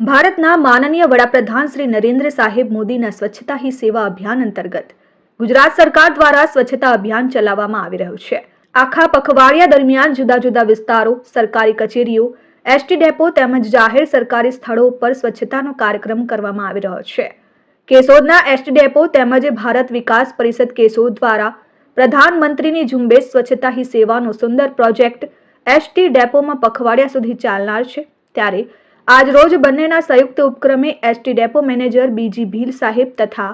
ભારતના માનનીય વડાપ્રધાન શ્રી નરેન્દ્ર સાહેબ મોદીના સ્વચ્છતા હી સેવા અભિયાન અંતર્ગત ગુજરાત સરકાર દ્વારા સ્વચ્છતા અભિયાન ચલાવવામાં આવી રહ્યું છે. આખા પખવાડિયા દરમિયાન જુદા જુદા વિસ્તારો, સરકારી કચેરીઓ, એસટી ડેપો તેમજ જાહેર સરકારી સ્થળો ઉપર સ્વચ્છતાનો કાર્યક્રમ કરવામાં આવી રહ્યો છે. કેશોદના એસટી ડેપો તેમજ ભારત વિકાસ પરિષદ કેશોદ દ્વારા પ્રધાનમંત્રીની ઝુંબેશ સ્વચ્છતા હી સેવાનો સુંદર પ્રોજેક્ટ એસટી ડેપોમાં પખવાડિયા સુધી ચાલનાર છે. ત્યારે આજરોજ બંનેના સંયુક્ત ઉપક્રમે એસટી ડેપો મેનેજર બીજી ભીલ સાહેબ તથા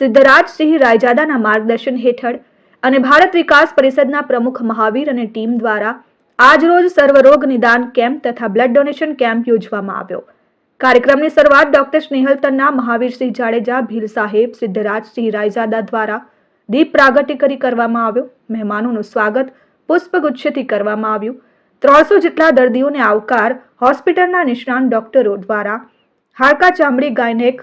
સિદ્ધરાજસિંહ રાયજાદાના માર્ગદર્શન હેઠળ અને ભારત વિકાસ પરિષદના પ્રમુખ મહાવીર અને ટીમ દ્વારા આજરોજ સર્વરોગ નિદાન કેમ્પ તથા બ્લડ ડોનેશન કેમ્પ યોજવામાં આવ્યો. કાર્યક્રમની શરૂઆત ડોક્ટર સ્નેહલ તન્ના મહાવીરસિંહ જાડેજા, ભીલ સાહેબ સિદ્ધરાજસિંહ રાયજાદા દ્વારા દીપ પ્રાગટ્ય કરી કરવામાં આવ્યો. મહેમાનોનું સ્વાગત પુષ્પગુચ્છથી કરવામાં આવ્યું. ત્રણસો જેટલા દર્દીઓને આવકાર હોસ્પિટલના નિષ્ણાંત ડોક્ટરો દ્વારા હાડકા ચામડી ગાયનેક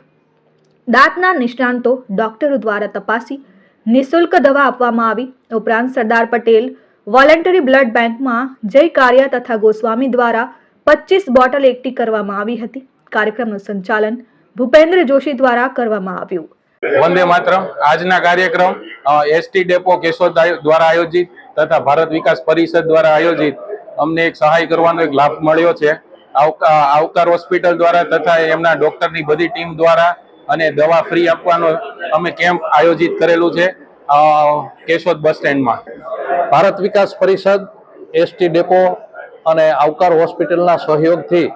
દાંતના નિષ્ણાંતો ડોક્ટરો દ્વારા તપાસી નિઃશુલ્ક દવા આપવામાં આવી. ઉપરાંત સરદાર પટેલ વોલેન્ટરી બ્લડ બેંકમાં જય કાર્યા તથા ગોસ્વામી દ્વારા પચીસ બોટલ એકઠી કરવામાં આવી હતી. કાર્યક્રમનું સંચાલન ભૂપેન્દ્ર જોશી દ્વારા કરવામાં આવ્યું. વંદે માતરમ. આજના કાર્યક્રમ એસટી ડેપો કેશોદ દ્વારા આયોજિત તથા ભારત વિકાસ પરિષદ દ્વારા આયોજિત અમને એક સહાય કરવાનો એક લાભ મળ્યો છે. આવકા- આવકાર હોસ્પિટલ દ્વારા તથા એમના ડોક્ટરની બધી ટીમ દ્વારા અને દવા ફ્રી આપવાનો અમે કેમ્પ આયોજિત કરેલું છે કેશોદ બસ સ્ટેન્ડમાં. ભારત વિકાસ પરિષદ એસટી ડેપો અને આવકાર હોસ્પિટલના સહયોગથી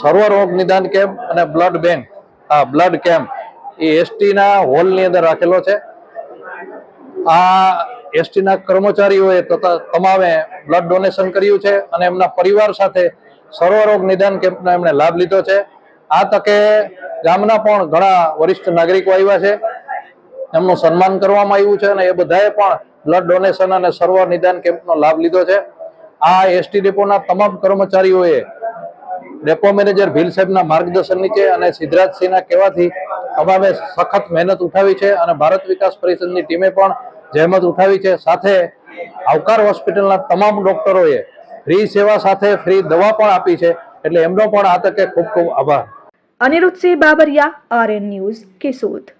સર્વરોગ નિદાન કેમ્પ અને બ્લડ બેંક આ બ્લડ કેમ્પ એ એસટીના હોલની અંદર રાખેલો છે. આ એસટીના કર્મચારીઓએ તથા તમામે બ્લડ ડોનેશન કર્યું છે અને એમના પરિવાર સાથે સર્વરોગ નિદાન કેમ્પનો એમણે લાભ લીધો છે. આ તકે ગામના પણ ઘણા વરિષ્ઠ નાગરિકો આવ્યા છે. એમનું સન્માન કરવામાં આવ્યું છે અને એ બધાએ પણ બ્લડ ડોનેશન અને સર્વ નિદાન કેમ્પનો લાભ લીધો છે. આ એસટી ડેપોના તમામ કર્મચારીઓએ ડેપો મેનેજર ભીલ સાહેબના માર્ગદર્શન નીચે અને સિદ્ધરાજસિંહના કહેવાથી તમામે સખત મહેનત ઉઠાવી છે અને ભારત વિકાસ પરિષદની ટીમે પણ જહેમત ઉઠાવી છે. સાથે આવકાર હોસ્પિટલના તમામ ડોક્ટરોએ ફ્રી સેવા સાથે ફ્રી દવા પણ આપી છે. એટલે એમનો પણ આ તકે ખૂબ ખૂબ આભાર. Aniruddhsinh Babariya, RN news Keshod.